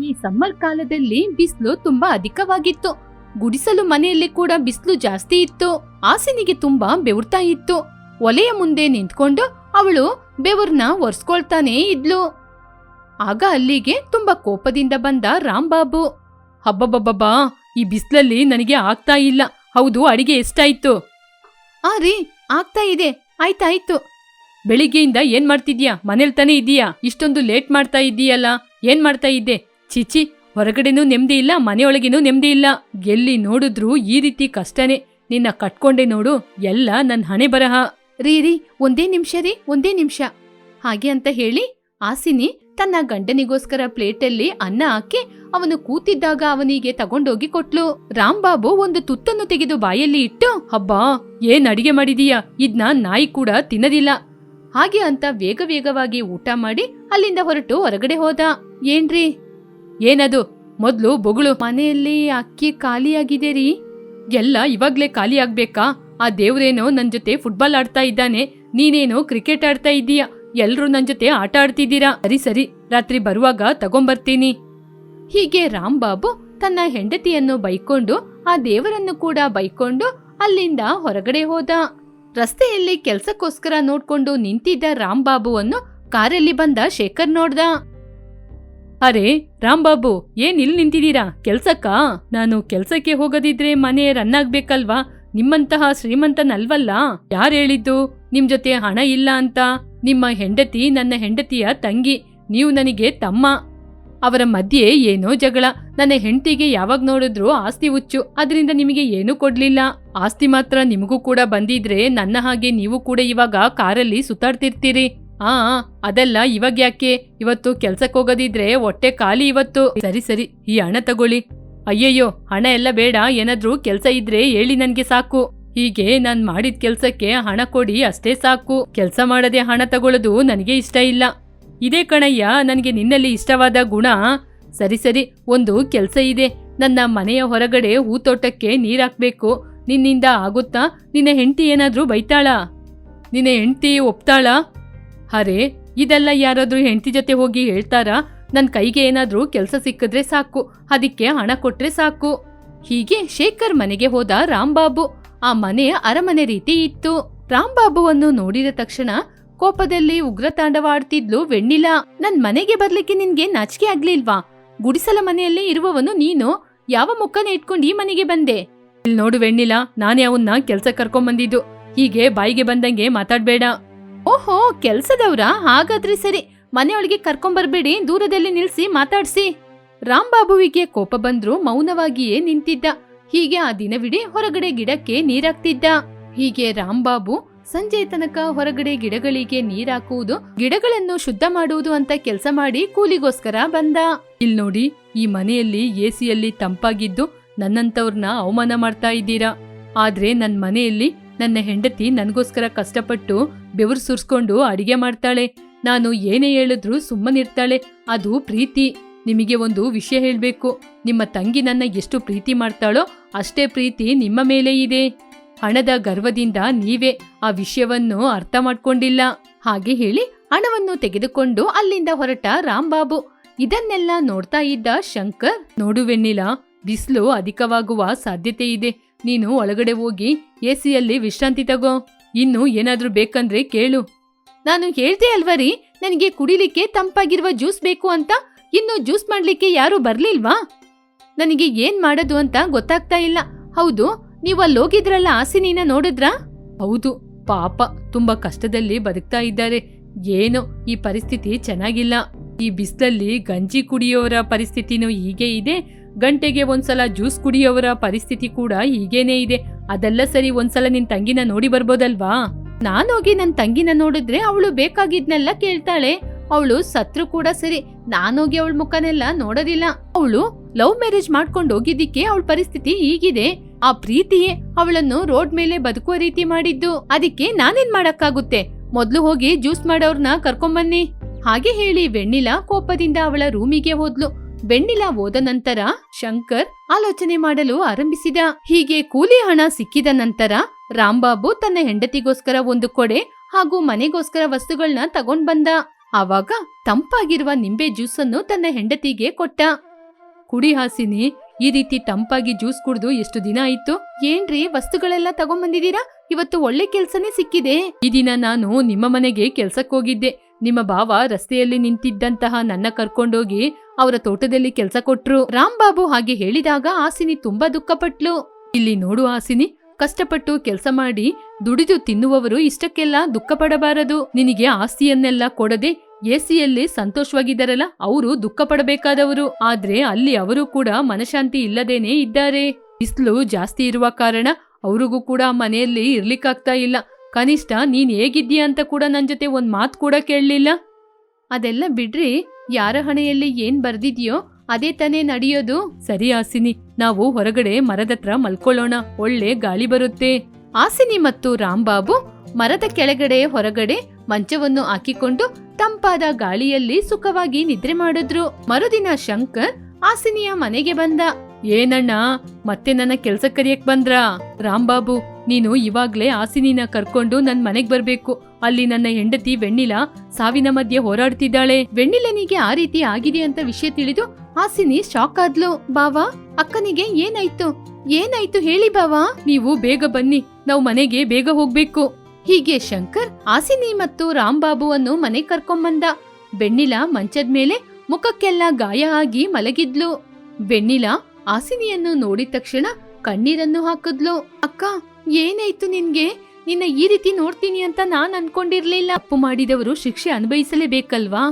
ಈ ಸಮ್ಮರ್ ಕಾಲದಲ್ಲಿ ಬಿಸಿಲು ತುಂಬಾ ಅಧಿಕವಾಗಿತ್ತು. ಗುಡಿಸಲು ಮನೆಯಲ್ಲಿ ಕೂಡ ಬಿಸಿಲು ಜಾಸ್ತಿ ಇತ್ತು. ಆಸಿನಿಗೆ ತುಂಬಾ ಬೆವರ್ತಾ ಇತ್ತು. ಒಲೆಯ ಮುಂದೆ ನಿಂತ್ಕೊಂಡು ಅವಳು ಬೆವರ್ನ ಒರೆಸ್ಕೊಳ್ತಾನೇ ಇದ್ಲು. ಆಗ ಅಲ್ಲಿಗೆ ತುಂಬಾ ಕೋಪದಿಂದ ಬಂದ ರಾಮ್ಬಾಬು ಹಬ್ಬಬ್ಬಬ್ಬಾ ಈ ಬಿಸ್ಲಲ್ಲಿ ನನಗೆ ಆಗ್ತಾ ಇಲ್ಲ. ಹೌದು, ಅಡಿಗೆ ಎಷ್ಟಾಯ್ತು? ಆ ರೀ, ಆಗ್ತಾ ಇದೆ. ಆಯ್ತಾಯ್ತು. ಬೆಳಿಗ್ಗೆಯಿಂದ ಏನ್ ಮಾಡ್ತಿದ್ಯಾ? ಮನೇಲ್ ತಾನೇ ಇದೀಯಾ? ಇಷ್ಟೊಂದು ಲೇಟ್ ಮಾಡ್ತಾ ಇದ್ದೀಯಲ್ಲ ಏನ್ ಮಾಡ್ತಾ ಇದ್ದೆ? ಚಿಚಿ, ಹೊರಗಡೆನೂ ನೆಮ್ಮದಿ ಇಲ್ಲ, ಮನೆಯೊಳಗಿನೂ ನೆಮ್ಮದಿ ಇಲ್ಲ. ಎಲ್ಲಿ ನೋಡಿದ್ರು ಈ ರೀತಿ ಕಷ್ಟನೇ. ನಿನ್ನ ಕಟ್ಕೊಂಡೆ ನೋಡು, ಎಲ್ಲ ನನ್ ಹಣೆ ಬರಹ. ರೀ ರೀ, ಒಂದೇ ನಿಮಿಷ ರೀ, ಒಂದೇ ನಿಮಿಷ. ಹಾಗೆ ಅಂತ ಹೇಳಿ ಆಸಿನಿ ತನ್ನ ಗಂಡನಿಗೋಸ್ಕರ ಪ್ಲೇಟಲ್ಲಿ ಅನ್ನ ಹಾಕಿ ಅವನು ಕೂತಿದ್ದಾಗ ಅವನಿಗೆ ತಗೊಂಡೋಗಿ ಕೊಟ್ಲು. ರಾಂಬಾಬು ಒಂದು ತುತ್ತನ್ನು ತೆಗೆದು ಬಾಯಲ್ಲಿ ಇಟ್ಟು ಹಬ್ಬಾ ಏನ್ ಅಡಿಗೆ ಮಾಡಿದೀಯ? ಇದ್ನ ನಾಯಿ ಕೂಡ ತಿನ್ನದಿಲ್ಲ. ಹಾಗೆ ಅಂತ ವೇಗ ವೇಗವಾಗಿ ಊಟ ಮಾಡಿ ಅಲ್ಲಿಂದ ಹೊರಟು ಹೊರಗಡೆ ಹೋದ. ಏನ್ರಿ? ಏನದು? ಮೊದ್ಲು ಬೊಗಳು. ಮನೆಯಲ್ಲಿ ಅಕ್ಕಿ ಖಾಲಿಯಾಗಿದೆ ರೀ ಎಲ್ಲ ಇವಾಗ್ಲೇ ಖಾಲಿ ಆಗ್ಬೇಕಾ ಆ ದೇವ್ರೇನೋ ನನ್ನ ಜೊತೆ ಫುಟ್ಬಾಲ್ ಆಡ್ತಾ ಇದ್ದಾನೆ. ನೀನೇನೋ ಕ್ರಿಕೆಟ್ ಆಡ್ತಾ ಇದ್ದೀಯ? ಎಲ್ರೂ ನನ್ನ ಜೊತೆ ಆಟ ಆಡ್ತಿದ್ದೀರಾ? ಸರಿ ಸರಿ. ರಾತ್ರಿ ಬರುವಾಗ ತಗೊಂಬರ್ತೀನಿ. ಹೀಗೆ ರಾಂಬಾಬು ತನ್ನ ಹೆಂಡತಿಯನ್ನು ಬೈಕೊಂಡು, ಆ ದೇವರನ್ನು ಕೂಡ ಬೈಕೊಂಡು ಅಲ್ಲಿಂದ ಹೊರಗಡೆ ಹೋದ. ರಸ್ತೆಯಲ್ಲಿ ಕೆಲ್ಸಕ್ಕೋಸ್ಕರ ನೋಡ್ಕೊಂಡು ನಿಂತಿದ್ದ ರಾಂಬಾಬುವನ್ನು ಕಾರಲ್ಲಿ ಬಂದ ಶೇಖರ್ ನೋಡ್ದ. ಅರೆ ರಾಂಬಾಬು ಏನ್ ಇಲ್ಲಿ ನಿಂತಿದ್ದೀರಾ ಕೆಲ್ಸಕ್ಕ? ನಾನು ಕೆಲ್ಸಕ್ಕೆ ಹೋಗದಿದ್ರೆ ಮನೆ ರನ್ ಆಗ್ಬೇಕಲ್ವಾ? ನಿಮ್ಮಂತಹ ಶ್ರೀಮಂತನಲ್ವಲ್ಲ? ಯಾರ್ ಹೇಳಿದ್ದು? ನಿಮ್ ಜೊತೆ ಹಣ ಇಲ್ಲ ಅಂತ. ನಿಮ್ಮ ಹೆಂಡತಿ ನನ್ನ ಹೆಂಡತಿಯ ತಂಗಿ. ನೀವು ನನಗೆ ತಮ್ಮ. ಅವರ ಮಧ್ಯೆ ಏನೋ ಜಗಳ. ನನ್ನ ಹೆಂಡತಿಗೆ ಯಾವಾಗ ನೋಡಿದ್ರು ಆಸ್ತಿ ಹುಚ್ಚು. ಅದರಿಂದ ನಿಮಗೆ ಏನೂ ಕೊಡ್ಲಿಲ್ಲ. ಆಸ್ತಿ ಮಾತ್ರ ನಿಮಗೂ ಕೂಡ ಬಂದಿದ್ರೆ ನನ್ನ ಹಾಗೆ ನೀವು ಕೂಡ ಇವಾಗ ಕಾರಲ್ಲಿ ಸುತ್ತಾಡ್ತಿರ್ತೀರಿ. ಆ ಅದೆಲ್ಲ ಇವಾಗ ಯಾಕೆ? ಇವತ್ತು ಕೆಲ್ಸಕ್ಕೆ ಹೋಗೋದಿದ್ರೆ ಹೊಟ್ಟೆ ಖಾಲಿ ಇವತ್ತು. ಸರಿ ಸರಿ, ಈ ಹಣ ತಗೊಳ್ಳಿ. ಅಯ್ಯಯ್ಯೋ, ಹಣ ಎಲ್ಲ ಬೇಡ, ಏನಾದ್ರೂ ಕೆಲ್ಸ ಇದ್ರೆ ಹೇಳಿ ನನ್ಗೆ ಸಾಕು. ಹೀಗೆ ನಾನ್ ಮಾಡಿದ ಕೆಲ್ಸಕ್ಕೆ ಹಣ ಕೊಡಿ, ಅಷ್ಟೇ ಸಾಕು. ಕೆಲ್ಸ ಮಾಡದೆ ಹಣ ತಗೊಳ್ಳೋದು ನನಗೆ ಇಷ್ಟ ಇಲ್ಲ. ಇದೇ ಕಣಯ್ಯ, ನನಗೆ ನಿನ್ನಲ್ಲಿ ಇಷ್ಟವಾದ ಗುಣ. ಸರಿ ಸರಿ, ಒಂದು ಕೆಲ್ಸ ಇದೆ. ನನ್ನ ಮನೆಯ ಹೊರಗಡೆ ಹೂತೋಟಕ್ಕೆ ನೀರಾಕ್ಬೇಕು ನಿನ್ನಿಂದ ಆಗುತ್ತಾ? ನಿನ್ನ ಹೆಂಡತಿ ಏನಾದ್ರೂ ಬೈತಾಳಾ? ನಿನ್ನ ಹೆಂಡತಿ ಒಪ್ತಾಳಾ? ಅರೆ, ಇದೆಲ್ಲ ಯಾರಾದ್ರೂ ಹೆಂಡತಿ ಜೊತೆ ಹೋಗಿ ಹೇಳ್ತಾರಾ? ನನ್ ಕೈಗೆ ಏನಾದ್ರೂ ಕೆಲಸ ಸಿಕ್ಕಿದ್ರೆ ಸಾಕು. ಅದಕ್ಕೆ ಹಣ ಕೊಟ್ರೆ ಸಾಕು. ಹೀಗೆ ಶೇಖರ್ ಮನೆಗೆ ಹೋದ ರಾಂಬಾಬು ಆ ಮನೆ ಅರಮನೆ ರೀತಿ ಇತ್ತು. ರಾಂಬಾಬುವನ್ನು ನೋಡಿದ ತಕ್ಷಣ ಕೋಪದಲ್ಲಿ ಉಗ್ರ ತಾಂಡವಾಡ್ತಿದ್ಲು ವೆಣ್ಣಿಲ. ನನ್ ಮನೆಗೆ ಬರ್ಲಿಕ್ಕೆ ನಿನ್ಗೆ ನಾಚಿಕೆ ಆಗ್ಲಿಲ್ವಾ? ಗುಡಿಸಲ ಮನೆಯಲ್ಲಿ ಇರುವವನು ನೀನು. ಯಾವ ಮುಖನ ಇಟ್ಕೊಂಡು ಈ ಮನೆಗೆ ಬಂದೆ? ಇಲ್ಲಿ ನೋಡು ವೆಣ್ಣಿಲ, ನಾನೇ ಅವನ್ನ ಕೆಲ್ಸ ಕರ್ಕೊಂಬಂದಿದ್ದು. ಹೀಗೆ ಬಾಯಿಗೆ ಬಂದಂಗೆ ಮಾತಾಡ್ಬೇಡ. ಓಹೋ, ಕೆಲ್ಸದವ್ರ? ಹಾಗಾದ್ರೆ ಸರಿ. ಮನೆಯೊಳಗೆ ಕರ್ಕೊಂಬರ್ಬೇಡಿ, ದೂರದಲ್ಲಿ ನಿಲ್ಸಿ ಮಾತಾಡ್ಸಿ. ರಾಂಬಾಬುವಿಗೆ ಕೋಪ ಬಂದ್ರು ಮೌನವಾಗಿಯೇ ನಿಂತಿದ್ದ. ಹೀಗೆ ಆ ದಿನವಿಡೀ ಹೊರಗಡೆ ಗಿಡಕ್ಕೆ ನೀರಾಕ್ತಿದ್ದ. ಹೀಗೆ ರಾಂಬಾಬು ಸಂಜೆ ತನಕ ಹೊರಗಡೆ ಗಿಡಗಳಿಗೆ ನೀರಾಕುವುದು, ಗಿಡಗಳನ್ನು ಶುದ್ಧ ಮಾಡುವುದು ಅಂತ ಕೆಲಸ ಮಾಡಿ ಕೂಲಿಗೋಸ್ಕರ ಬಂದ. ಇಲ್ ನೋಡಿ, ಈ ಮನೆಯಲ್ಲಿ ಎಸಿಯಲ್ಲಿ ತಂಪಾಗಿದ್ದು ನನ್ನಂತವ್ರನ್ನ ಅವಮಾನ ಮಾಡ್ತಾ ಇದ್ದೀರಾ. ಆದ್ರೆ ನನ್ ಮನೆಯಲ್ಲಿ ನನ್ನ ಹೆಂಡತಿ ನನ್ಗೋಸ್ಕರ ಕಷ್ಟಪಟ್ಟು ಬೆವರು ಸುರ್ಸ್ಕೊಂಡು ಅಡಿಗೆ ಮಾಡ್ತಾಳೆ. ನಾನು ಏನೇ ಹೇಳಿದ್ರೂ ಸುಮ್ಮನಿರ್ತಾಳೆ ಅದು ಪ್ರೀತಿ. ನಿಮಗೆ ಒಂದು ವಿಷಯ ಹೇಳ್ಬೇಕು. ನಿಮ್ಮ ತಂಗಿ ನನ್ನ ಎಷ್ಟು ಪ್ರೀತಿ ಮಾಡ್ತಾಳೋ ಅಷ್ಟೇ ಪ್ರೀತಿ ನಿಮ್ಮ ಮೇಲೆ ಇದೆ. ಹಣದ ಗರ್ವದಿಂದ ನೀವೇ ಆ ವಿಷಯವನ್ನು ಅರ್ಥ ಮಾಡ್ಕೊಂಡಿಲ್ಲ. ಹಾಗೆ ಹೇಳಿ ಹಣವನ್ನು ತೆಗೆದುಕೊಂಡು ಅಲ್ಲಿಂದ ಹೊರಟ ರಾಂಬಾಬು ಇದನ್ನೆಲ್ಲ ನೋಡ್ತಾ ಇದ್ದ ಶಂಕರ್, ನೋಡು ವೆನ್ನಿಲಾ ಬಿಸಿಲು ಅಧಿಕವಾಗುವ ಸಾಧ್ಯತೆ ಇದೆ. ನೀನು ಒಳಗಡೆ ಹೋಗಿ ಎಸಿಯಲ್ಲಿ ವಿಶ್ರಾಂತಿ ತಗೋ. ಇನ್ನು ಏನಾದ್ರೂ ಬೇಕಂದ್ರೆ ಕೇಳು. ನಾನು ಹೇಳ್ದೆ ಅಲ್ವರಿ ನನಗೆ ಕುಡಿಲಿಕ್ಕೆ ತಂಪಾಗಿರುವ ಜ್ಯೂಸ್ ಬೇಕು ಅಂತ? ಇನ್ನು ಜ್ಯೂಸ್ ಮಾಡ್ಲಿಕ್ಕೆ ಯಾರು ಬರ್ಲಿಲ್ವಾ? ನನಗೆ ಏನ್ ಮಾಡೋದು ಅಂತ ಗೊತ್ತಾಗ್ತಾ ಇಲ್ಲ. ಹೌದು ನೀವು ಅಲ್ಲಿ ಹೋಗಿದ್ರಲ್ಲ ಆಸಿನಿನ ನೋಡಿದ್ರಾ? ಹೌದು ಪಾಪ ತುಂಬಾ ಕಷ್ಟದಲ್ಲಿ ಬದುಕ್ತಾ ಇದ್ದಾರೆ. ಏನು ಈ ಪರಿಸ್ಥಿತಿ ಚೆನ್ನಾಗಿಲ್ಲ. ಈ ಬಿಸಿಲಲ್ಲಿ ಗಂಜಿ ಕುಡಿಯೋರ ಪರಿಸ್ಥಿತಿನೂ ಹೀಗೆ ಇದೆ. ಗಂಟೆಗೆ ಒಂದ್ಸಲ ಜ್ಯೂಸ್ ಕುಡಿಯೋವರ ಪರಿಸ್ಥಿತಿ ಕೂಡ ಹೀಗೇನೇ ಇದೆ. ಅದೆಲ್ಲ ಸರಿ ಒಂದ್ಸಲ ನಿನ್ ತಂಗಿನ ನೋಡಿ ಬರ್ಬೋದಲ್ವಾ? ನಾನೋಗಿ ನನ್ ತಂಗಿನ ನೋಡಿದ್ರೆ ಅವಳು ಬೇಕಾಗಿದ್ನೆಲ್ಲ ಕೇಳ್ತಾಳೆ. ಅವಳು ಸತ್ರು ಕೂಡ ಸರಿ. ನಾನೋಗಿ ಅವಳ ಮುಖನೆಲ್ಲ ನೋಡೋದಿಲ್ಲ. ಅವಳು ಲವ್ ಮ್ಯಾರೇಜ್ ಮಾಡ್ಕೊಂಡು ಹೋಗಿದ್ದಕ್ಕೆ ಅವಳ ಪರಿಸ್ಥಿತಿ ಹೀಗಿದೆ. ಆ ಪ್ರೀತಿಯೇ ಅವಳನ್ನು ರೋಡ್ ಮೇಲೆ ಬದುಕುವ ರೀತಿ ಮಾಡಿದ್ದು. ಅದಕ್ಕೆ ನಾನೇನ್ ಮಾಡಕ್ಕಾಗುತ್ತೆ? ಮೊದ್ಲು ಹೋಗಿ ಜ್ಯೂಸ್ ಮಾಡೋರ್ನ ಕರ್ಕೊಂಬನ್ನಿ. ಹಾಗೆ ಹೇಳಿ ವೆಣ್ಣಿಲಾ ಕೋಪದಿಂದ ಅವಳ ರೂಮಿಗೆ ಹೋದ್ಲು. ವೆಣ್ಣಿಲ ಹೋದ ನಂತರ ಶಂಕರ್ ಆಲೋಚನೆ ಮಾಡಲು ಆರಂಭಿಸಿದ. ಹೀಗೆ ಕೂಲಿ ಹಣ ಸಿಕ್ಕಿದ ನಂತರ ರಾಂಬಾಬು ತನ್ನ ಹೆಂಡತಿಗೋಸ್ಕರ ಒಂದು ಕೊಡೆ ಹಾಗೂ ಮನೆಗೋಸ್ಕರ ವಸ್ತುಗಳನ್ನ ತಗೊಂಡ್ ಬಂದ. ಆವಾಗ ತಂಪಾಗಿರುವ ನಿಂಬೆ ಜ್ಯೂಸನ್ನು ತನ್ನ ಹೆಂಡತಿಗೆ ಕೊಟ್ಟ. ಕುಡಿ ಹಾಸಿನಿ, ಈ ರೀತಿ ತಂಪಾಗಿ ಜ್ಯೂಸ್ ಕುಡಿದು ಎಷ್ಟು ದಿನ ಆಯ್ತು? ಏನ್ರಿ ವಸ್ತುಗಳೆಲ್ಲ ತಗೊಂಡ್ಬಂದಿದ್ದೀರಾ ಇವತ್ತು ಒಳ್ಳೆ ಕೆಲ್ಸನೇ ಸಿಕ್ಕಿದೆ. ಈ ದಿನ ನಾನು ನಿಮ್ಮ ಮನೆಗೆ ಕೆಲ್ಸಕ್ಕೋಗಿದ್ದೆ. ನಿಮ್ಮ ಭಾವ ರಸ್ತೆಯಲ್ಲಿ ನಿಂತಿದ್ದಂತಹ ನನ್ನ ಕರ್ಕೊಂಡೋಗಿ ಅವರ ತೋಟದಲ್ಲಿ ಕೆಲಸ ಕೊಟ್ರು. ರಾಮ್ಬಾಬು ಹಾಗೆ ಹೇಳಿದಾಗ ಆಸಿನಿ ತುಂಬಾ ದುಃಖಪಟ್ಲು. ಇಲ್ಲಿ ನೋಡು ಆಸಿನಿ, ಕಷ್ಟಪಟ್ಟು ಕೆಲಸ ಮಾಡಿ ದುಡಿದು ತಿನ್ನುವವರು ಇಷ್ಟಕ್ಕೆಲ್ಲ ದುಃಖ ಪಡಬಾರದು ನಿನಗೆ ಆಸ್ತಿಯನ್ನೆಲ್ಲ ಕೊಡದೆ ಎಸಿಯಲ್ಲಿ ಸಂತೋಷವಾಗಿದ್ದಾರಲ್ಲ, ಅವರು ದುಃಖ ಪಡಬೇಕಾದವರು ಆದ್ರೆ ಅಲ್ಲಿ ಅವರು ಕೂಡ ಮನಶಾಂತಿ ಇಲ್ಲದೇನೆ ಇದ್ದಾರೆ. ಬಿಸಿಲು ಜಾಸ್ತಿ ಇರುವ ಕಾರಣ ಅವ್ರಿಗೂ ಕೂಡ ಮನೆಯಲ್ಲಿ ಇರ್ಲಿಕ್ಕಾಗ್ತಾ ಇಲ್ಲ. ಕನಿಷ್ಠ ನೀನ್ ಹೇಗಿದ್ದೀಯ ಅಂತ ಕೂಡ ನನ್ನ ಜೊತೆ ಒಂದ್ ಮಾತು ಕೂಡ ಕೇಳಲಿಲ್ಲ. ಅದೆಲ್ಲ ಬಿಡ್ರಿ ಯಾರ ಹಣೆಯಲ್ಲಿ ಏನ್ ಬರ್ದಿದ್ಯೋ ಅದೇ ತಾನೇ ನಡೆಯೋದು. ಸರಿ ಆಸಿನಿ ನಾವು ಹೊರಗಡೆ ಮರದತ್ರ ಮಲ್ಕೊಳ್ಳೋಣ. ಒಳ್ಳೆ ಗಾಳಿ ಬರುತ್ತೆ. ಆಸಿನಿ ಮತ್ತು ರಾಂಬಾಬು ಮರದ ಕೆಳಗಡೆ ಹೊರಗಡೆ ಮಂಚವನ್ನು ಹಾಕಿಕೊಂಡು ತಂಪಾದ ಗಾಳಿಯಲ್ಲಿ ಸುಖವಾಗಿ ನಿದ್ರೆ ಮಾಡಿದ್ರು. ಮರುದಿನ ಶಂಕರ್ ಆಸಿನಿಯ ಮನೆಗೆ ಬಂದ. ಏನಣ್ಣ, ಮತ್ತೆ ನನ್ನ ಕೆಲ್ಸ ಕರಿಯಕ್ ಬಂದ್ರಾ? ರಾಂಬಾಬು ನೀನು ಇವಾಗ್ಲೇ ಆಸಿನಿನ ಕರ್ಕೊಂಡು ನನ್ ಮನೆಗ್ ಬರ್ಬೇಕು. ಅಲ್ಲಿ ನನ್ನ ಹೆಂಡತಿ ವೆಣ್ಣಿಲ ಸಾವಿನ ಮಧ್ಯೆ ಹೋರಾಡ್ತಿದ್ದಾಳೆ ವೆಣ್ಣಿಲನಿಗೆ ಆ ರೀತಿ ಆಗಿದೆ ಅಂತ ವಿಷಯ ತಿಳಿದು ಆಸಿನಿ ಶಾಕ್ ಆದ್ಲು. ಬಾವಾ, ಅಕ್ಕನಿಗೆ ಏನಾಯ್ತು? ಏನಾಯ್ತು ಹೇಳಿ ಬಾವಾ. ನೀವು ಬೇಗ ಬನ್ನಿ, ನಾವು ಮನೆಗೆ ಬೇಗ ಹೋಗ್ಬೇಕು. ಹೀಗೆ ಶಂಕರ್ ಆಸಿನಿ ಮತ್ತು ರಾಂಬಾಬುವನ್ನು ಮನೆ ಕರ್ಕೊಂಬಂದ. ಬೆಣ್ಣಿಲ ಮಂಚದ ಮೇಲೆ ಮುಖಕ್ಕೆಲ್ಲ ಗಾಯ ಆಗಿ ಮಲಗಿದ್ಲು. ಬೆಣ್ಣಿಲ ಆಸಿನಿಯನ್ನು ನೋಡಿದ ತಕ್ಷಣ ಕಣ್ಣೀರನ್ನು ಹಾಕಿದ್ಲು. ಅಕ್ಕ, ಏನಾಯ್ತು ನಿನ್ಗೆ? ನಿನ್ನ ಈ ರೀತಿ ನೋಡ್ತೀನಿ ಅಂತ ನಾನ್ ಅನ್ಕೊಂಡಿರ್ಲಿಲ್ಲ. ತಪ್ಪು ಮಾಡಿದವರು ಶಿಕ್ಷೆ ಅನುಭವಿಸಲೇಬೇಕಲ್ವಾ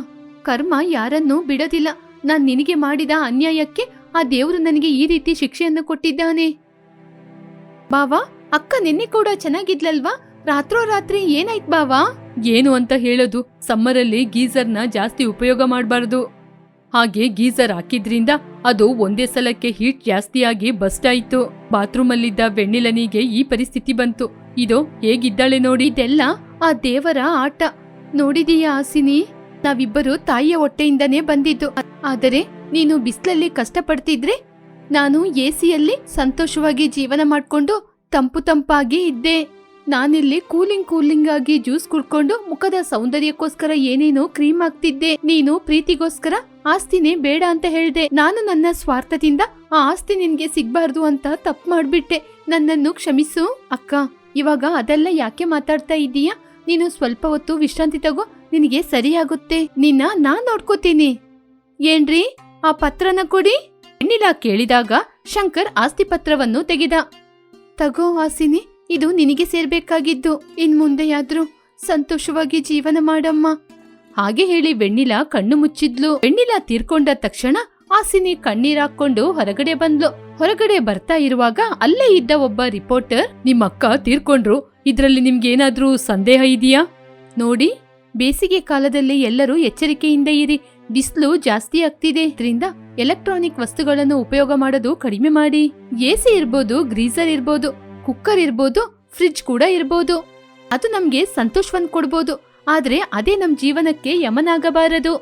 ಕರ್ಮ ಯಾರನ್ನೂ ಬಿಡದಿಲ್ಲ. ನಾನ್ ನಿನಗೆ ಮಾಡಿದ ಅನ್ಯಾಯಕ್ಕೆ ಆ ದೇವರು ನನಗೆ ಈ ರೀತಿ ಶಿಕ್ಷೆಯನ್ನು ಕೊಟ್ಟಿದ್ದಾನೆ. ಬಾವಾ, ಅಕ್ಕ ನಿನ್ನೆ ಕೂಡ ಚೆನ್ನಾಗಿದ್ಲಲ್ವಾ? ರಾತ್ರೋರಾತ್ರಿ ಏನಾಯ್ತ್ ಬಾವಾ? ಏನು ಅಂತ ಹೇಳೋದು ಸಮ್ಮರಲ್ಲಿ ಗೀಸರ್ನ ಜಾಸ್ತಿ ಉಪಯೋಗ ಮಾಡಬಾರ್ದು. ಹಾಗೆ ಗೀಸರ್ ಹಾಕಿದ್ರಿಂದ ಅದು ಒಂದೇ ಸಲಕ್ಕೆ ಹೀಟ್ ಜಾಸ್ತಿಯಾಗಿ ಬಸ್ಟ್ ಆಯ್ತು. ಬಾತ್ರೂಮಲ್ಲಿದ್ದ ವೆಣ್ಣಿಲನಿಗೆ ಈ ಪರಿಸ್ಥಿತಿ ಬಂತು. ಇದು ಹೇಗಿದ್ದಾಳೆ ನೋಡಿ ಇದೆಲ್ಲ? ಆ ದೇವರ ಆಟ. ನೋಡಿದೀಯಾ ಆಸಿನಿ? ನಾವಿಬ್ಬರು ತಾಯಿಯ ಹೊಟ್ಟೆಯಿಂದನೇ ಬಂದಿದ್ದು. ಆದರೆ ನೀನು ಬಿಸಿಲಲ್ಲಿ ಕಷ್ಟಪಡ್ತಿದ್ರೆ ನಾನು ಎಸಿಯಲ್ಲಿ ಸಂತೋಷವಾಗಿ ಜೀವನ ಮಾಡ್ಕೊಂಡು ತಂಪು ತಂಪಾಗಿ ಇದ್ದೆ. ನಾನಿಲ್ಲಿ ಕೂಲಿಂಗ್ ಕೂಲಿಂಗ್ ಆಗಿ ಜ್ಯೂಸ್ ಕುಡ್ಕೊಂಡು ಮುಖದ ಸೌಂದರ್ಯಕ್ಕೋಸ್ಕರ ಏನೇನೋ ಕ್ರೀಮ್ ಹಾಕ್ತಿದ್ದೆ. ನೀನು ಪ್ರೀತಿಗೋಸ್ಕರ ಆಸ್ತಿನೇ ಬೇಡ ಅಂತ ಹೇಳ್ದೆ. ನಾನು ನನ್ನ ಸ್ವಾರ್ಥದಿಂದ ಆ ಆಸ್ತಿ ನಿನ್ಗೆ ಸಿಗ್ಬಾರ್ದು ಅಂತ ತಪ್ಪು ಮಾಡ್ಬಿಟ್ಟೆ. ನನ್ನನ್ನು ಕ್ಷಮಿಸು, ಅಕ್ಕ. ಇವಾಗ ಅದೆಲ್ಲ ಯಾಕೆ ಮಾತಾಡ್ತಾ ಇದ್ದೀಯಾ? ನೀನು ಸ್ವಲ್ಪ ಹೊತ್ತು ವಿಶ್ರಾಂತಿ ತಗೋ, ನಿನಗೆ ಸರಿಯಾಗುತ್ತೆ. ನಿನ್ನ ನಾನ್ ನೋಡ್ಕೋತೀನಿ. ಏನ್ರಿ? ಆ ಪತ್ರನ ಕೊಡಿ. ಹೆಣ್ಣಿಲ ಕೇಳಿದಾಗ ಶಂಕರ್ ಆಸ್ತಿ ಪತ್ರವನ್ನು ತೆಗೆದ. ತಗೋ ವಾಸಿನಿ ಇದು ನಿನಗೆ ಸೇರ್ಬೇಕಾಗಿದ್ದು. ಇನ್ ಮುಂದೆಯಾದ್ರೂ ಸಂತೋಷವಾಗಿ ಜೀವನ ಮಾಡಮ್ಮ. ಹಾಗೆ ಹೇಳಿ ವೆಣ್ಣಿಲ ಕಣ್ಣು ಮುಚ್ಚಿದ್ಲು. ವೆಣ್ಣಿಲ ತೀರ್ಕೊಂಡ ತಕ್ಷಣ ಆಸಿನಿ ಕಣ್ಣೀರಾಕೊಂಡು ಹೊರಗಡೆ ಬಂದ್ಲು. ಹೊರಗಡೆ ಬರ್ತಾ ಇರುವಾಗ ಅಲ್ಲೇ ಇದ್ದ ಒಬ್ಬ ರಿಪೋರ್ಟರ್ ನಿಮ್ಮಕ್ಕ ತೀರ್ಕೊಂಡ್ರು. ಇದ್ರಲ್ಲಿ ನಿಮ್ಗೇನಾದ್ರೂ ಸಂದೇಹ ಇದೆಯಾ? ನೋಡಿ, ಬೇಸಿಗೆ ಕಾಲದಲ್ಲಿ ಎಲ್ಲರೂ ಎಚ್ಚರಿಕೆಯಿಂದ ಇರಿ. ಬಿಸಿಲು ಜಾಸ್ತಿ ಆಗ್ತಿದೆ. ಇದರಿಂದ ಎಲೆಕ್ಟ್ರಾನಿಕ್ ವಸ್ತುಗಳನ್ನು ಉಪಯೋಗ ಮಾಡೋದು ಕಡಿಮೆ ಮಾಡಿ. ಎಸಿ ಇರ್ಬೋದು, ಗ್ರೀಸರ್ ಇರ್ಬೋದು, ಕುಕ್ಕರ್ ಇರ್ಬೋದು, ಫ್ರಿಡ್ಜ್ ಕೂಡ ಇರ್ಬೋದು. ಅದು ನಮ್ಗೆ ಸಂತೋಷವನ್ನ ಕೊಡ್ಬೋದು. ಆದ್ರೆ ಅದೇ ನಮ್ ಜೀವನಕ್ಕೆ ಯಮನಾಗಬಾರದು.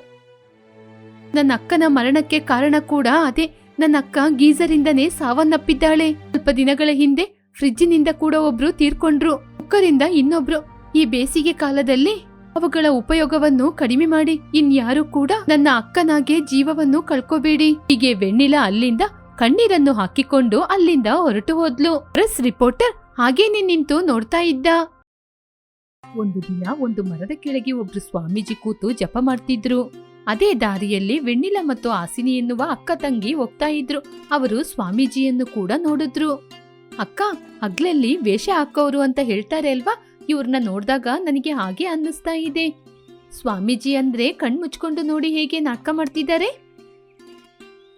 ನನ್ನ ಅಕ್ಕನ ಮರಣಕ್ಕೆ ಕಾರಣ ಕೂಡ ಅದೇ. ನನ್ನ ಅಕ್ಕ ಗೀಸರಿಂದನೇ ಸಾವನ್ನಪ್ಪಿದ್ದಾಳೆ. ಸ್ವಲ್ಪ ದಿನಗಳ ಹಿಂದೆ ಫ್ರಿಜ್ಜಿನಿಂದ ಕೂಡ ಒಬ್ರು ತೀರ್ಕೊಂಡ್ರು. ಕುಕ್ಕರಿಂದ ಇನ್ನೊಬ್ರು. ಈ ಬೇಸಿಗೆ ಕಾಲದಲ್ಲಿ ಅವುಗಳ ಉಪಯೋಗವನ್ನು ಕಡಿಮೆ ಮಾಡಿ. ಇನ್ಯಾರು ಕೂಡ ನನ್ನ ಅಕ್ಕನಾಗೆ ಜೀವವನ್ನು ಕಳ್ಕೋಬೇಡಿ. ಹೀಗೆ ವೆಣ್ಣಿಲ ಅಲ್ಲಿಂದ ಕಣ್ಣೀರನ್ನು ಹಾಕಿಕೊಂಡು ಅಲ್ಲಿಂದ ಹೊರಟು ಹೋದ್ಲು. ಪ್ರೆಸ್ ರಿಪೋರ್ಟರ್ ಹಾಗೇನೆ ನಿಂತು ನೋಡ್ತಾ ಇದ್ದ. ಒಂದು ದಿನ ಒಂದು ಮರದ ಕೆಳಗೆ ಒಬ್ರು ಸ್ವಾಮೀಜಿ ಕೂತು ಜಪ ಮಾಡ್ತಿದ್ರು. ಅದೇ ದಾರಿಯಲ್ಲಿ ವೆಣ್ಣಿಲ ಮತ್ತು ಆಸಿನಿ ಎನ್ನುವ ಅಕ್ಕ ತಂಗಿ ಹೋಗ್ತಾ ಇದ್ರು. ಅವರು ಸ್ವಾಮೀಜಿಯನ್ನು ಕೂಡ ನೋಡಿದ್ರು. ಅಕ್ಕ, ಹಗ್ಲಲ್ಲಿ ವೇಷ ಹಾಕೋರು ಅಂತ ಹೇಳ್ತಾರೆ ಅಲ್ವಾ? ಇವ್ರನ್ನ ನೋಡಿದಾಗ ನನಗೆ ಹಾಗೆ ಅನ್ನಿಸ್ತಾ ಇದೆ. ಸ್ವಾಮೀಜಿ ಅಂದ್ರೆ ಕಣ್ ಮುಚ್ಕೊಂಡು ನೋಡಿ ಹೇಗೆ ನಾಟಕ ಮಾಡ್ತಿದ್ದಾರೆ?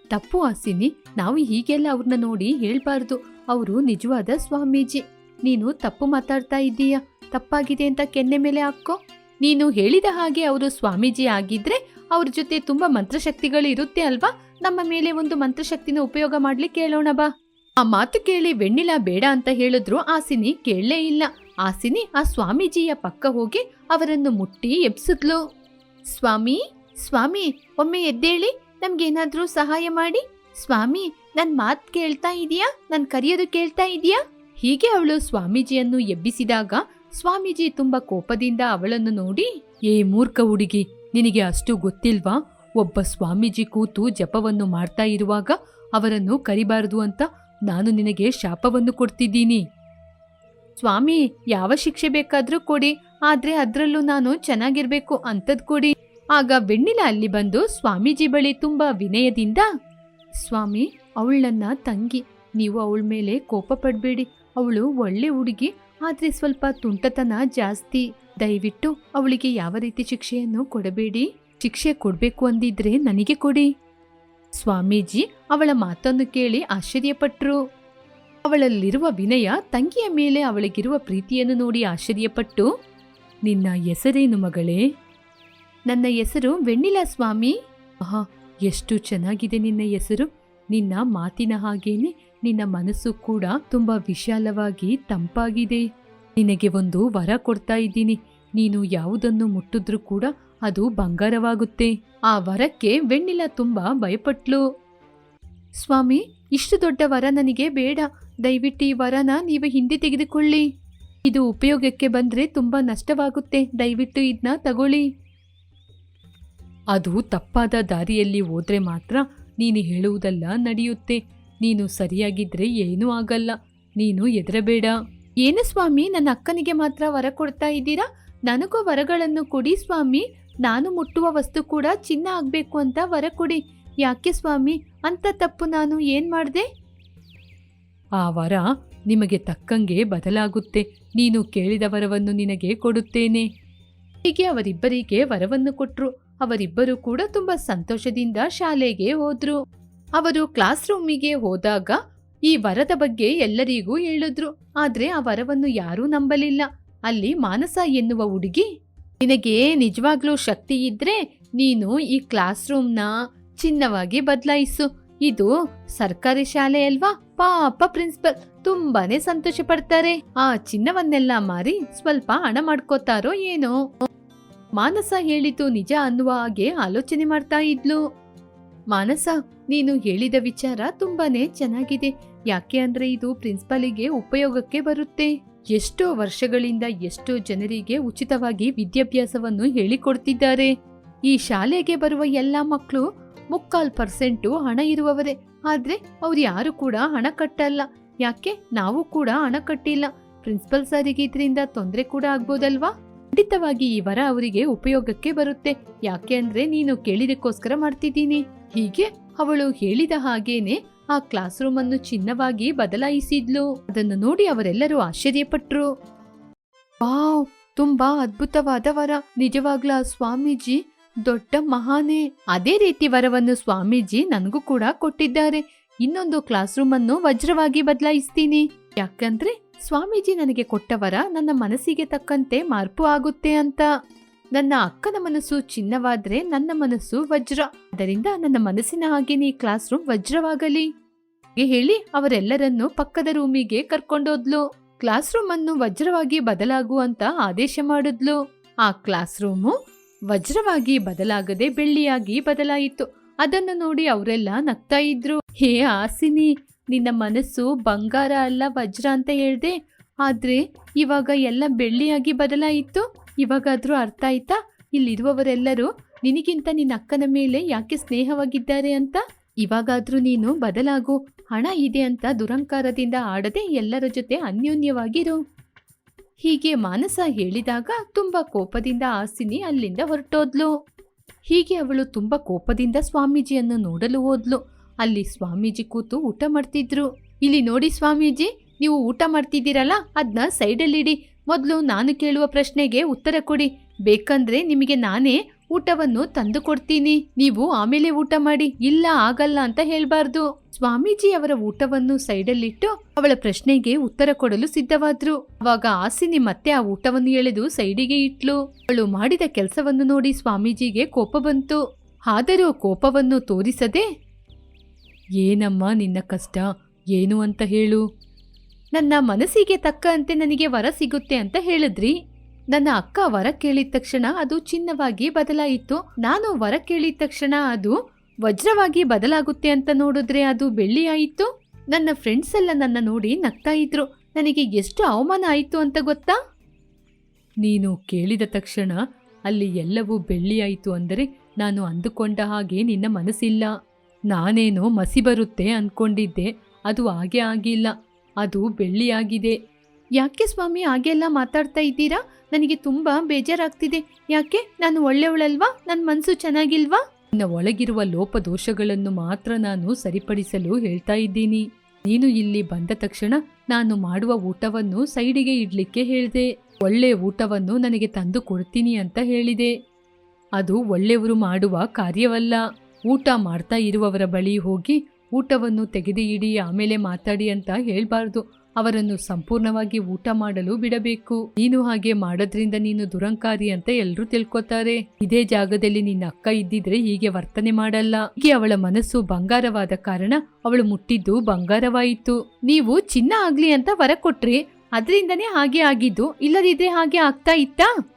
ತಪ್ಪು ಆಸಿನಿ ನಾವು ಹೀಗೆಲ್ಲ ಅವ್ರನ್ನ ನೋಡಿ ಹೇಳ್ಬಾರ್ದು. ಅವರು ನಿಜವಾದ ಸ್ವಾಮೀಜಿ. ನೀನು ತಪ್ಪು ಮಾತಾಡ್ತಾ ಇದ್ದೀಯ? ತಪ್ಪಾಗಿದೆ ಅಂತ ಕೆನ್ನೆ ಮೇಲೆ ಹಾಕೋ. ನೀನು ಹೇಳಿದ ಹಾಗೆ ಅವರು ಸ್ವಾಮೀಜಿ ಆಗಿದ್ರೆ ಅವ್ರ ಜೊತೆ ತುಂಬಾ ಮಂತ್ರಶಕ್ತಿಗಳು ಇರುತ್ತೆ ಅಲ್ವಾ? ನಮ್ಮ ಮೇಲೆ ಒಂದು ಮಂತ್ರಶಕ್ತಿನ ಉಪಯೋಗ ಮಾಡ್ಲಿಕ್ಕೆ ಕೇಳೋಣ ಬಾ. ಆ ಮಾತು ಕೇಳಿ ವೆಣ್ಣಿಲಾ ಬೇಡ ಅಂತ ಹೇಳಿದ್ರು. ಆಸಿನಿ ಕೇಳಲೇ ಇಲ್ಲ. ಆಸಿನಿ ಆ ಸ್ವಾಮೀಜಿಯ ಪಕ್ಕ ಹೋಗಿ ಅವರನ್ನು ಮುಟ್ಟಿ ಎಬ್ಸಿದ್ಲು. ಸ್ವಾಮಿ ಸ್ವಾಮಿ, ಒಮ್ಮೆ ಎದ್ದೇಳಿ, ನಮ್ಗೇನಾದ್ರೂ ಸಹಾಯ ಮಾಡಿ. ಸ್ವಾಮಿ, ನನ್ ಮಾತ್ ಕೇಳ್ತಾ ಇದೀಯಾ? ನನ್ ಕರೆಯೋದು ಕೇಳ್ತಾ ಇದೀಯಾ? ಹೀಗೆ ಅವಳು ಸ್ವಾಮೀಜಿಯನ್ನು ಎಬ್ಬಿಸಿದಾಗ ಸ್ವಾಮೀಜಿ ತುಂಬಾ ಕೋಪದಿಂದ ಅವಳನ್ನು ನೋಡಿ, ಏ ಮೂರ್ಖ ಹುಡುಗಿ ನಿನಗೆ ಅಷ್ಟು ಗೊತ್ತಿಲ್ವಾ? ಒಬ್ಬ ಸ್ವಾಮೀಜಿ ಕೂತು ಜಪವನ್ನು ಮಾಡ್ತಾ ಇರುವಾಗ ಅವರನ್ನು ಕರಿಬಾರದು ಅಂತ ನಾನು ನಿನಗೆ ಶಾಪವನ್ನು ಕೊಡ್ತಿದ್ದೀನಿ. ಸ್ವಾಮಿ, ಯಾವ ಶಿಕ್ಷೆ ಬೇಕಾದ್ರೂ ಕೊಡಿ, ಆದ್ರೆ ಅದ್ರಲ್ಲೂ ನಾನು ಚೆನ್ನಾಗಿರ್ಬೇಕು ಅಂತದ್ ಕೊಡಿ. ಆಗ ವೆಣ್ಣಿಲ ಅಲ್ಲಿ ಬಂದು ಸ್ವಾಮೀಜಿ ಬಳಿ ತುಂಬಾ ವಿನಯದಿಂದ, ಸ್ವಾಮಿ ಅವಳು ನನ್ನ ತಂಗಿ, ನೀವು ಅವಳ ಮೇಲೆ ಕೋಪ ಪಡಬೇಡಿ. ಅವಳು ಒಳ್ಳೆ ಹುಡುಗಿ, ಆದ್ರೆ ಸ್ವಲ್ಪ ತುಂಟತನ ಜಾಸ್ತಿ. ದಯವಿಟ್ಟು ಅವಳಿಗೆ ಯಾವ ರೀತಿ ಶಿಕ್ಷೆಯನ್ನು ಕೊಡಬೇಡಿ? ಶಿಕ್ಷೆ ಕೊಡಬೇಕು ಅಂದಿದ್ರೆ ನನಗೆ ಕೊಡಿ. ಸ್ವಾಮೀಜಿ ಅವಳ ಮಾತನ್ನು ಕೇಳಿ ಆಶ್ಚರ್ಯಪಟ್ಟರು ಅವಳಲ್ಲಿರುವ ವಿನಯ ತಂಗಿಯ ಮೇಲೆ ಅವಳಿಗಿರುವ ಪ್ರೀತಿಯನ್ನು ನೋಡಿ ಆಶ್ಚರ್ಯಪಟ್ಟು, ನಿನ್ನ ಹೆಸರೇನು ಮಗಳೇ? ನನ್ನ ಹೆಸರು ವೆಣ್ಣಿಲ ಸ್ವಾಮಿ. ಆಹಾ, ಎಷ್ಟು ಚೆನ್ನಾಗಿದೆ ನಿನ್ನ ಹೆಸರು. ನಿನ್ನ ಮಾತಿನ ಹಾಗೇನೆ ನಿನ್ನ ಮನಸ್ಸು ಕೂಡ ತುಂಬ ವಿಶಾಲವಾಗಿ ತಂಪಾಗಿದೆ. ನಿನಗೆ ಒಂದು ವರ ಕೊಡ್ತಾ ಇದ್ದೀನಿ. ನೀನು ಯಾವುದನ್ನು ಮುಟ್ಟಿದ್ರೂ ಕೂಡ ಅದು ಬಂಗಾರವಾಗುತ್ತೆ. ಆ ವರಕ್ಕೆ ವೆಣ್ಣಿಲ ತುಂಬಾ ಭಯಪಟ್ಲು. ಸ್ವಾಮಿ, ಇಷ್ಟು ದೊಡ್ಡ ವರ ನನಗೆ ಬೇಡ. ದಯವಿಟ್ಟು ಈ ವರನ ನೀವು ಹಿಂದೆ ತೆಗೆದುಕೊಳ್ಳಿ. ಇದು ಉಪಯೋಗಕ್ಕೆ ಬಂದ್ರೆ ತುಂಬಾ ನಷ್ಟವಾಗುತ್ತೆ. ದಯವಿಟ್ಟು ಇದನ್ನ ತಗೊಳ್ಳಿ. ಅದು ತಪ್ಪಾದ ದಾರಿಯಲ್ಲಿ ಹೋದ್ರೆ ಮಾತ್ರ ನೀನು ಹೇಳುವುದೆಲ್ಲ ನಡೆಯುತ್ತೆ. ನೀನು ಸರಿಯಾಗಿದ್ರೆ ಏನೂ ಆಗಲ್ಲ. ನೀನು ಎದರಬೇಡ ಏನು ಸ್ವಾಮಿ, ನನ್ನ ಅಕ್ಕನಿಗೆ ಮಾತ್ರ ವರ ಕೊಡ್ತಾ ಇದ್ದೀರಾ? ನನಗೂ ವರಗಳನ್ನು ಕೊಡಿ ಸ್ವಾಮಿ. ನಾನು ಮುಟ್ಟುವ ವಸ್ತು ಕೂಡ ಚಿನ್ನ ಆಗಬೇಕು ಅಂತ ವರ ಕೊಡಿ. ಯಾಕೆ ಸ್ವಾಮಿ? ಅಂತ ತಪ್ಪು ನಾನು ಏನು ಮಾಡಿದೆ? ಆ ವರ ನಿಮಗೆ ತಕ್ಕಂಗೆ ಬದಲಾಗುತ್ತೆ. ನೀನು ಕೇಳಿದ ವರವನ್ನು ನಿನಗೆ ಕೊಡುತ್ತೇನೆ. ಹೀಗೆ ಅವರಿಬ್ಬರಿಗೆ ವರವನ್ನು ಕೊಟ್ಟರು ಅವರಿಬ್ಬರು ಕೂಡ ತುಂಬಾ ಸಂತೋಷದಿಂದ ಶಾಲೆಗೆ ಹೋದ್ರು. ಅವರು ಕ್ಲಾಸ್ ರೂಮಿಗೆ ಹೋದಾಗ ಈ ವರದ ಬಗ್ಗೆ ಎಲ್ಲರಿಗೂ ಹೇಳಿದ್ರು. ಆದರೆ ಆ ವರವನ್ನು ಯಾರೂ ನಂಬಲಿಲ್ಲ. ಅಲ್ಲಿ ಮಾನಸ ಎನ್ನುವ ಹುಡುಗಿ, ನಿನಗೆ ನಿಜವಾಗ್ಲೂ ಶಕ್ತಿ ಇದ್ರೆ ನೀನು ಈ ಕ್ಲಾಸ್ ರೂಮ್ನ ಚಿನ್ನವಾಗಿ ಬದಲಾಯಿಸು. ಇದು ಸರ್ಕಾರಿ ಶಾಲೆ ಅಲ್ವಾ? ಪಾಪ ಪ್ರಿನ್ಸಿಪಲ್ ತುಂಬಾನೇ ಸಂತೋಷ ಪಡ್ತಾರೆ ಆ ಚಿನ್ನವನ್ನೆಲ್ಲ ಮಾರಿ ಸ್ವಲ್ಪ ಹಣ ಮಾಡ್ಕೋತಾರೋ ಏನೋ? ಮಾನಸ ಹೇಳಿತು ನಿಜ ಅನ್ನುವ ಹಾಗೆ ಆಲೋಚನೆ ಮಾಡ್ತಾ ಇದ್ಲು. ಮಾನಸ, ನೀನು ಹೇಳಿದ ವಿಚಾರ ತುಂಬಾನೇ ಚೆನ್ನಾಗಿದೆ. ಯಾಕೆ ಅಂದ್ರೆ ಇದು ಪ್ರಿನ್ಸಿಪಾಲಿಗೆ ಉಪಯೋಗಕ್ಕೆ ಬರುತ್ತೆ. ಎಷ್ಟೋ ವರ್ಷಗಳಿಂದ ಎಷ್ಟೋ ಜನರಿಗೆ ಉಚಿತವಾಗಿ ವಿದ್ಯಾಭ್ಯಾಸವನ್ನು ಹೇಳಿಕೊಡ್ತಿದ್ದಾರೆ. ಈ ಶಾಲೆಗೆ ಬರುವ ಎಲ್ಲಾ ಮಕ್ಕಳು ಮುಕ್ಕಾಲ್ ಪರ್ಸೆಂಟು ಹಣ ಇರುವವರೇ. ಆದ್ರೆ ಅವ್ರು ಯಾರು ಕೂಡ ಹಣ ಕಟ್ಟಲ್ಲ. ಯಾಕೆ? ನಾವು ಕೂಡ ಹಣ ಕಟ್ಟಿಲ್ಲ. ಪ್ರಿನ್ಸಿಪಲ್ ಸಾರಿಗೆ ಇದರಿಂದ ತೊಂದರೆ ಕೂಡ ಆಗ್ಬೋದಲ್ವಾ? ಖಂಡಿತವಾಗಿ ಈ ವರ ಅವರಿಗೆ ಉಪಯೋಗಕ್ಕೆ ಬರುತ್ತೆ. ಯಾಕೆ ಅಂದ್ರೆ ನೀನು ಕೇಳಿದಕ್ಕೋಸ್ಕರ ಮಾಡ್ತಿದ್ದೀನಿ. ಹೀಗೆ ಅವಳು ಹೇಳಿದ ಹಾಗೇನೆ ಆ ಕ್ಲಾಸ್ ರೂಮ್ ಅನ್ನು ಚಿನ್ನವಾಗಿ ಬದಲಾಯಿಸಿದ್ಲು. ಅದನ್ನು ನೋಡಿ ಅವರೆಲ್ಲರೂ ಆಶ್ಚರ್ಯಪಟ್ರು. ವಾವ್, ತುಂಬಾ ಅದ್ಭುತವಾದ ವರ. ನಿಜವಾಗ್ಲೂ ಸ್ವಾಮೀಜಿ? ದೊಡ್ಡ ಮಹಾನೇ. ಅದೇ ರೀತಿ ವರವನ್ನು ಸ್ವಾಮೀಜಿ ನನಗೂ ಕೂಡ ಕೊಟ್ಟಿದ್ದಾರೆ. ಇನ್ನೊಂದು ಕ್ಲಾಸ್ ರೂಮ್ ಅನ್ನು ವಜ್ರವಾಗಿ ಬದಲಾಯಿಸ್ತೀನಿ. ಯಾಕಂದ್ರೆ ಸ್ವಾಮೀಜಿ ನನಗೆ ಕೊಟ್ಟವರ ನನ್ನ ಮನಸ್ಸಿಗೆ ತಕ್ಕಂತೆ ಮಾರ್ಪು ಆಗುತ್ತೆ ಅಂತ. ನನ್ನ ಅಕ್ಕನ ಮನಸ್ಸು ಚಿನ್ನವಾದ್ರೆ ನನ್ನ ಮನಸ್ಸು ವಜ್ರ. ಅದರಿಂದ ನನ್ನ ಮನಸ್ಸಿನ ಹಾಗೇನೆ ಈ ಕ್ಲಾಸ್ ರೂಮ್ ವಜ್ರವಾಗಲಿ? ಹೇಳಿ ಅವರೆಲ್ಲರನ್ನು ಪಕ್ಕದ ರೂಮಿಗೆ ಕರ್ಕೊಂಡೋದ್ಲು. ಕ್ಲಾಸ್ ರೂಮ್ ಅನ್ನು ವಜ್ರವಾಗಿ ಬದಲಾಗುವಂತ ಆದೇಶ ಮಾಡಿದ್ಲು. ಆ ಕ್ಲಾಸ್ ರೂಮು ವಜ್ರವಾಗಿ ಬದಲಾಗದೆ ಬೆಳ್ಳಿಯಾಗಿ ಬದಲಾಯಿತು. ಅದನ್ನು ನೋಡಿ ಅವರೆಲ್ಲ ನಗ್ತಾ ಇದ್ರು. ಹೇ ಆಸಿನಿ ನಿನ್ನ ಮನಸ್ಸು ಬಂಗಾರ ಅಲ್ಲ ವಜ್ರ ಅಂತ ಹೇಳ್ದೆ ಆದ್ರೆ ಇವಾಗ ಎಲ್ಲ ಬೆಳ್ಳಿಯಾಗಿ ಬದಲಾಯಿತು ಇವಾಗಾದರೂ ಅರ್ಥ ಆಯ್ತಾ? ಇಲ್ಲಿರುವವರೆಲ್ಲರೂ ನಿನಗಿಂತ ನಿನ್ನ ಅಕ್ಕನ ಮೇಲೆ ಯಾಕೆ ಸ್ನೇಹವಾಗಿದ್ದಾರೆ ಅಂತ? ಇವಾಗಾದರೂ ನೀನು ಬದಲಾಗು. ಹಣ ಇದೆ ಅಂತ ದುರಂಕಾರದಿಂದ ಆಡದೆ ಎಲ್ಲರ ಜೊತೆ ಅನ್ಯೋನ್ಯವಾಗಿರು. ಹೀಗೆ ಮಾನಸ ಹೇಳಿದಾಗ ತುಂಬಾ ಕೋಪದಿಂದ ಆಸಿನಿ ಅಲ್ಲಿಂದ ಹೊರಟೋದ್ಲು. ಹೀಗೆ ಅವಳು ತುಂಬಾ ಕೋಪದಿಂದ ಸ್ವಾಮೀಜಿಯನ್ನು ನೋಡಲು ಹೋದ್ಲು. ಅಲ್ಲಿ ಸ್ವಾಮೀಜಿ ಕೂತು ಊಟ ಮಾಡ್ತಿದ್ರು. ಇಲ್ಲಿ ನೋಡಿ ಸ್ವಾಮೀಜಿ ನೀವು ಊಟ ಮಾಡ್ತಿದ್ದೀರಲ್ಲ ಅದನ್ನ ಸೈಡಲ್ಲಿಡಿ ಮೊದಲು ನಾನು ಕೇಳುವ ಪ್ರಶ್ನೆಗೆ ಉತ್ತರ ಕೊಡಿ. ಬೇಕಂದ್ರೆ ನಿಮಗೆ ನಾನೇ ಊಟವನ್ನು ತಂದು ಕೊಡ್ತೀನಿ ನೀವು ಆಮೇಲೆ ಊಟ ಮಾಡಿ. ಇಲ್ಲ, ಆಗಲ್ಲ ಅಂತ ಹೇಳ್ಬಾರ್ದು. ಸ್ವಾಮೀಜಿ ಅವರ ಊಟವನ್ನು ಸೈಡಲ್ಲಿಟ್ಟು ಅವಳ ಪ್ರಶ್ನೆಗೆ ಉತ್ತರ ಕೊಡಲು ಸಿದ್ಧವಾದ್ರು. ಅವಾಗ ಆಸಿನಿ ಮತ್ತೆ ಆ ಊಟವನ್ನು ಎಳೆದು ಸೈಡಿಗೆ ಇಟ್ಲು. ಅವಳು ಮಾಡಿದ ಕೆಲಸವನ್ನು ನೋಡಿ ಸ್ವಾಮೀಜಿಗೆ ಕೋಪ ಬಂತು. ಆದರೂ ಕೋಪವನ್ನು ತೋರಿಸದೆ, ಏನಮ್ಮ ನಿನ್ನ ಕಷ್ಟ? ಏನು ಅಂತ ಹೇಳು. ನನ್ನ ಮನಸ್ಸಿಗೆ ತಕ್ಕಂತೆ ನನಗೆ ವರ ಸಿಗುತ್ತೆ ಅಂತ ಹೇಳಿದ್ರಿ. ನನ್ನ ಅಕ್ಕ ವರ ಕೇಳಿದ ತಕ್ಷಣ ಅದು ಚಿನ್ನವಾಗಿ ಬದಲಾಯಿತು. ನಾನು ವರ ಕೇಳಿದ ತಕ್ಷಣ ಅದು ವಜ್ರವಾಗಿ ಬದಲಾಗುತ್ತೆ ಅಂತ ನೋಡಿದ್ರೆ ಅದು ಬೆಳ್ಳಿಯಾಯಿತು ನನ್ನ ಫ್ರೆಂಡ್ಸ್ ಎಲ್ಲ ನನ್ನ ನೋಡಿ ನಗ್ತಾ ಇದ್ರು. ನನಗೆ ಎಷ್ಟು ಅವಮಾನ ಆಯಿತು ಅಂತ ಗೊತ್ತಾ? ನೀನು ಕೇಳಿದ ತಕ್ಷಣ ಅಲ್ಲಿ ಎಲ್ಲವೂ ಬೆಳ್ಳಿಯಾಯಿತು ಅಂದರೆ ನಾನು ಅಂದುಕೊಂಡ ಹಾಗೆ ನಿನ್ನ ಮನಸ್ಸಿಲ್ಲ. ನಾನೇನೋ ಮಸಿ ಬರುತ್ತೆ ಅಂದ್ಕೊಂಡಿದ್ದೆ ಅದು ಹಾಗೆ ಆಗಿಲ್ಲ. ಅದು ಬೆಳ್ಳಿಯಾಗಿದೆ. ಯಾಕೆ ಸ್ವಾಮಿ ಹಾಗೆಲ್ಲ ಮಾತಾಡ್ತಾ ಇದ್ದೀರಾ? ನನಗೆ ತುಂಬ ಬೇಜಾರಾಗ್ತಿದೆ. ಯಾಕೆ? ನಾನು ಒಳ್ಳೆಯವಳಲ್ವಾ? ನನ್ನ ಮನಸ್ಸು ಚೆನ್ನಾಗಿಲ್ವಾ? ನನ್ನ ಒಳಗಿರುವ ಲೋಪದೋಷಗಳನ್ನು ಮಾತ್ರ ನಾನು ಸರಿಪಡಿಸಲು ಹೇಳ್ತಾ ಇದ್ದೀನಿ. ನೀನು ಇಲ್ಲಿ ಬಂದ ತಕ್ಷಣ ನಾನು ಮಾಡುವ ಊಟವನ್ನು ಸೈಡಿಗೆ ಇಡ್ಲಿಕ್ಕೆ ಹೇಳಿದೆ. ಒಳ್ಳೆ ಊಟವನ್ನು ನನಗೆ ತಂದು ಕೊಡ್ತೀನಿ ಅಂತ ಹೇಳಿದೆ. ಅದು ಒಳ್ಳೆಯವರು ಮಾಡುವ ಕಾರ್ಯವಲ್ಲ. ಊಟ ಮಾಡ್ತಾ ಇರುವವರ ಬಳಿ ಹೋಗಿ ಊಟವನ್ನು ಇಡಿ ಆಮೇಲೆ ಮಾತಾಡಿ ಅಂತ ಹೇಳಬಾರ್ದು. ಅವರನ್ನು ಸಂಪೂರ್ಣವಾಗಿ ಊಟ ಮಾಡಲು ಬಿಡಬೇಕು. ನೀನು ಹಾಗೆ ಮಾಡೋದ್ರಿಂದ ನೀನು ದುರಂಕಾರಿ ಅಂತ ಎಲ್ಲರೂ ತಿಳ್ಕೊತಾರೆ. ಇದೇ ಜಾಗದಲ್ಲಿ ನಿನ್ನ ಅಕ್ಕ ಇದ್ದಿದ್ರೆ ಹೀಗೆ ವರ್ತನೆ ಮಾಡಲ್ಲ. ಹೀಗೆ ಅವಳ ಮನಸ್ಸು ಬಂಗಾರವಾದ ಕಾರಣ ಅವಳು ಮುಟ್ಟಿದ್ದು ಬಂಗಾರವಾಯಿತು. ನೀವು ಚಿನ್ನ ಆಗ್ಲಿ ಅಂತ ವರ ಕೊಟ್ರಿ. ಅದರಿಂದನೇ ಹಾಗೆ ಆಗಿದ್ದು, ಇಲ್ಲದಿದ್ರೆ ಹಾಗೆ ಆಗ್ತಾ ಇತ್ತಾ?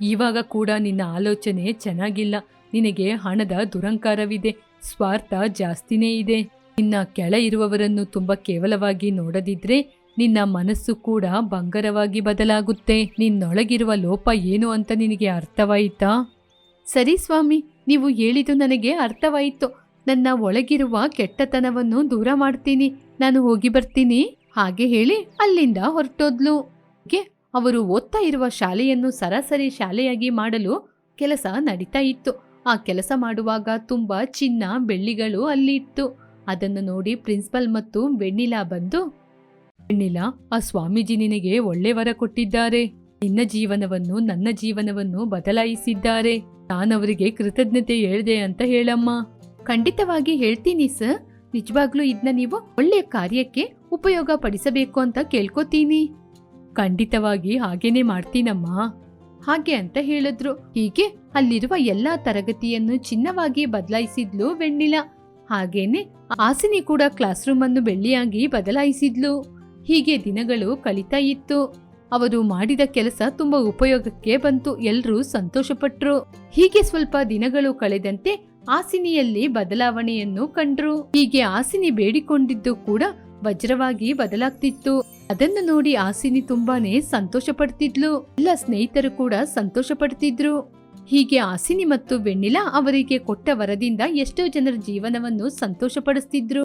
ಇವಾಗ ಕೂಡ ನಿನ್ನ ಆಲೋಚನೆ ಚೆನ್ನಾಗಿಲ್ಲ. ನಿನಗೆ ಹಣದ ದುರಂಕಾರವಿದೆ, ಸ್ವಾರ್ಥ ಜಾಸ್ತಿನೇ ಇದೆ. ನಿನ್ನ ಕೆಳ ಇರುವವರನ್ನು ತುಂಬ ಕೇವಲವಾಗಿ ನೋಡದಿದ್ರೆ ನಿನ್ನ ಮನಸ್ಸು ಕೂಡ ಬಂಗಾರವಾಗಿ ಬದಲಾಗುತ್ತೆ. ನಿನ್ನೊಳಗಿರುವ ಲೋಪ ಏನು ಅಂತ ನಿನಗೆ ಅರ್ಥವಾಯಿತಾ? ಸರಿ ಸ್ವಾಮಿ, ನೀವು ಹೇಳಿದು ನನಗೆ ಅರ್ಥವಾಯಿತು. ನನ್ನ ಒಳಗಿರುವ ಕೆಟ್ಟತನವನ್ನು ದೂರ ಮಾಡ್ತೀನಿ. ನಾನು ಹೋಗಿ ಬರ್ತೀನಿ. ಹಾಗೆ ಹೇಳಿ ಅಲ್ಲಿಂದ ಹೊರಟೋದ್ಲು. ಅವರು ಓದ್ತಾ ಇರುವ ಶಾಲೆಯನ್ನು ಸರಾಸರಿ ಶಾಲೆಯಾಗಿ ಮಾಡಲು ಕೆಲಸ ನಡೀತಾ ಇತ್ತು. ಆ ಕೆಲಸ ಮಾಡುವಾಗ ತುಂಬಾ ಚಿನ್ನ, ಬೆಳ್ಳಿಗಳು ಅಲ್ಲಿ ಇತ್ತು ಅದನ್ನು ನೋಡಿ ಪ್ರಿನ್ಸಿಪಲ್ ಮತ್ತು ವೆಣ್ಣಿಲಾ ಬಂದು, ವೆಣ್ಣಿಲಾ, ಆ ಸ್ವಾಮೀಜಿ ನಿನಗೆ ಒಳ್ಳೆ ವರ ಕೊಟ್ಟಿದ್ದಾರೆ. ನಿನ್ನ ಜೀವನವನ್ನು, ನನ್ನ ಜೀವನವನ್ನು ಬದಲಾಯಿಸಿದ್ದಾರೆ. ನಾನವರಿಗೆ ಕೃತಜ್ಞತೆ ಹೇಳ್ದೆ ಅಂತ ಹೇಳಮ್ಮ. ಖಂಡಿತವಾಗಿ ಹೇಳ್ತೀನಿ ಸರ್. ನಿಜವಾಗ್ಲೂ ಇದನ್ನ ನೀವು ಒಳ್ಳೆಯ ಕಾರ್ಯಕ್ಕೆ ಉಪಯೋಗ ಪಡಿಸಬೇಕು ಅಂತ ಕೇಳ್ಕೊತೀನಿ. ಖಂಡಿತವಾಗಿ ಹಾಗೇನೆ ಮಾಡ್ತೀನಮ್ಮ. ಹಾಗೆ ಅಂತ ಹೇಳಿದ್ರು. ಹೀಗೆ ಅಲ್ಲಿರುವ ಎಲ್ಲಾ ತರಗತಿಯನ್ನು ಚಿನ್ನವಾಗಿ ಬದಲಾಯಿಸಿದ್ಲು ವೆಣ್ಣಿಲ. ಹಾಗೇನೆ ಆಸಿನಿ ಕೂಡ ಕ್ಲಾಸ್ ರೂಮ್ ಅನ್ನು ಬೆಳ್ಳಿಯಾಗಿ ಬದಲಾಯಿಸಿದ್ಲು. ಹೀಗೆ ದಿನಗಳು ಕಳೀತಾ ಇತ್ತು. ಅವರು ಮಾಡಿದ ಕೆಲಸ ತುಂಬಾ ಉಪಯೋಗಕ್ಕೆ ಬಂತು. ಎಲ್ರೂ ಸಂತೋಷಪಟ್ರು. ಹೀಗೆ ಸ್ವಲ್ಪ ದಿನಗಳು ಕಳೆದಂತೆ ಆಸಿನಿಯಲ್ಲಿ ಬದಲಾವಣೆಯನ್ನು ಕಂಡ್ರು. ಹೀಗೆ ಆಸಿನಿ ಬೇಡಿಕೊಂಡಿದ್ದು ಕೂಡ ವಜ್ರವಾಗಿ ಬದಲಾಗ್ತಿತ್ತು. ಅದನ್ನು ನೋಡಿ ಆಸಿನಿ ತುಂಬಾನೇ ಸಂತೋಷ ಪಡ್ತಿದ್ಲು ಎಲ್ಲ ಸ್ನೇಹಿತರು ಕೂಡ ಸಂತೋಷ ಪಡ್ತಿದ್ರು ಹೀಗೆ ಆಸಿನಿ ಮತ್ತು ವೆಣ್ಣಿಲಾ ಅವರಿಗೆ ಕೊಟ್ಟ ವರದಿಂದ ಎಷ್ಟೋ ಜನರ ಜೀವನವನ್ನು ಸಂತೋಷಪಡಿಸ್ತಿದ್ರು.